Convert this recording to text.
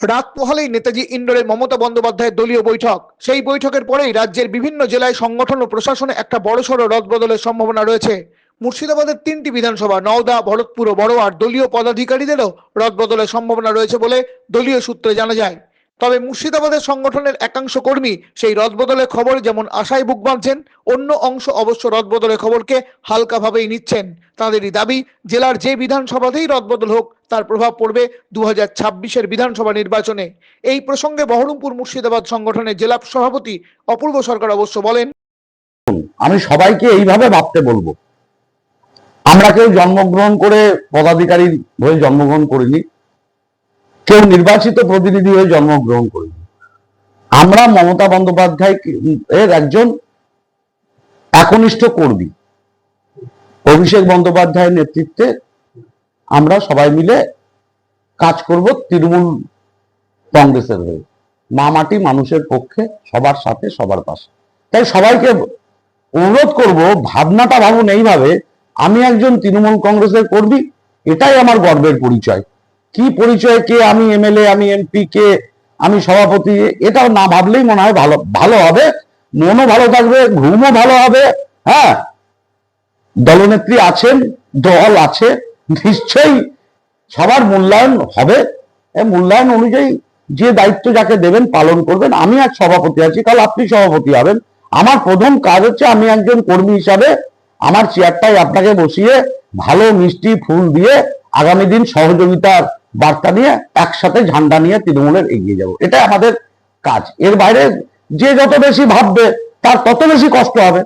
রাত পোহালেই নেতাজি ইন্ডোরে মমতা বন্দ্যোপাধ্যায়ের দলীয় বৈঠক। সেই বৈঠকের পরেই রাজ্যের বিভিন্ন জেলায় সংগঠন ও প্রশাসনে একটা বড়সড় রদবদলের সম্ভাবনা রয়েছে। মুর্শিদাবাদের তিনটি বিধানসভা, নওদা, ভরতপুর ও বড়োয়ার দলীয় পদাধিকারীদেরও রদবদলের সম্ভাবনা রয়েছে বলে দলীয় সূত্রে জানা যায়। তবে মুর্শিদাবাদের সংগঠনের একাংশ কর্মী সেই রদবদলের খবর যেমন আশায় বুক বাঁধছেন, অন্য অংশ অবশ্য রদবদলের খবরকে হালকাভাবেই নিচ্ছেন। তাঁদেরই দাবি, জেলার যে বিধানসভাতেই রদবদল হোক, তার প্রভাব পড়বে দু হাজার বিধানসভা নির্বাচনে। এই প্রসঙ্গে বহরমপুর মুর্শিদাবাদ সংগঠনের জেলা সভাপতি অপূর্ব সরকার অবশ্য বলেন, আমি সবাইকে এইভাবে ভাবতে বলব। আমরা কেউ জন্মগ্রহণ করে পদাধিকারী হয়ে জন্মগ্রহণ করিনি। কেউ নির্বাচিত প্রতিনিধি হয়ে জন্মগ্রহণ করিনি আমরা মমতা বন্দ্যোপাধ্যায় এর একজন একনিষ্ঠ কর্মী। অভিষেক বন্দ্যোপাধ্যায়ের নেতৃত্বে আমরা সবাই মিলে কাজ করব তৃণমূল কংগ্রেসের হয়ে। মা মাটি মানুষের পক্ষে, সবার সাথে, সবার পাশে। তাই সবাইকে অনুরোধ করব, ভাবনাটা ভাবুন এইভাবে, আমি একজন তৃণমূল কংগ্রেসের কর্মী, এটাই আমার গর্বের পরিচয়। কি পরিচয়, কে আমি এমএলএ, আমি এমপি, কে আমি সভাপতি, এটাও না ভাবলেই মনে হয় ভালো ভালো হবে। মনও ভালো থাকবে, ঘুমও ভালো হবে হ্যাঁ? দলনেত্রী আছেন, দল আছে, নিশ্চয়ই সবার মূল্যায়ন হবে। মূল্যায়ন অনুযায়ী যে দায়িত্ব যাকে দেবেন, পালন করবেন। আমি এক সভাপতি আছি, কাল আপনি সভাপতি হবেন। আমার প্রথম কাজ হচ্ছে আমি একজন কর্মী হিসাবে আমার চেয়ারটাই আপনাকে বসিয়ে ভালো মিষ্টি ফুল দিয়ে আগামী দিন সহযোগিতার বার্তা নিয়ে একসাথে ঝান্ডা নিয়ে তৃণমূলের এগিয়ে যাব। এটা আমাদের কাজ। এর বাইরে যে যত বেশি ভাববে, তার তত বেশি কষ্ট হবে।